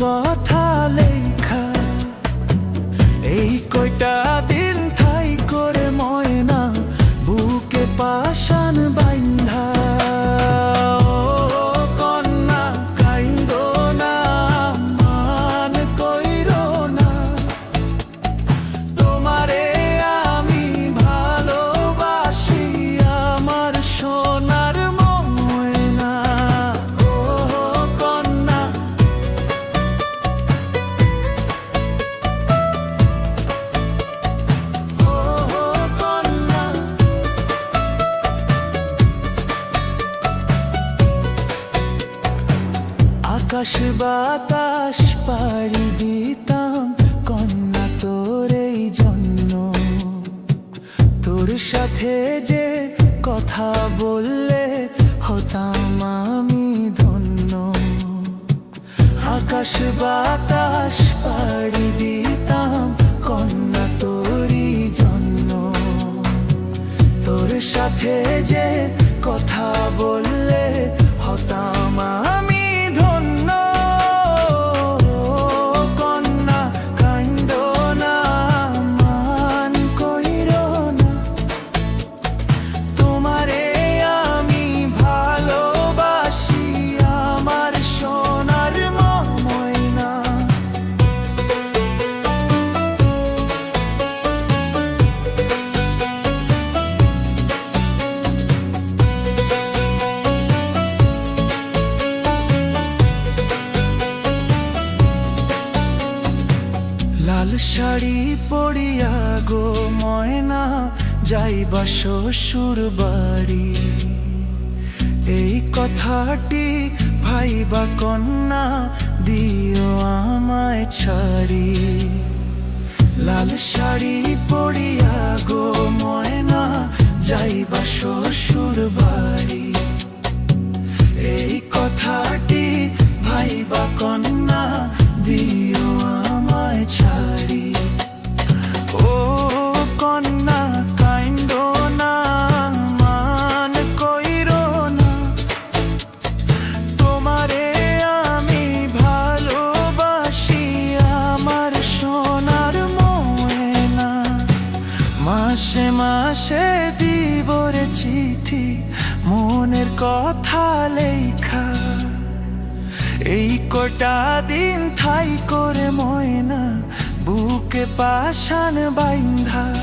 কথা আকাশ বাতাস পাড়ি দিতাম, কন্যা তোর এই জন্য। তোর সাথে যে কথা বললে হতাম আমি ধন্য। আকাশ বাতাস পাড়ি দিতাম, কন্যা তোরই জন্য। তোর সাথে যে কথা বললে লাল শাড়ি পরিয়া গো ময়না, যাইবা শ্বশুর বাড়ি। এই কথাটি ভাইবা কন্যা, দিও আমায় ছাড়ি। লাল শাড়ি পরিয়া গো ময়না, যাইবা শ্বশুর বাড়ি। মাসে মাসে দিবরে চিঠি, মনের কথা লেখা। এই কটা দিন থাই করে ময়না, বুকে পাশান বাইন্ধা।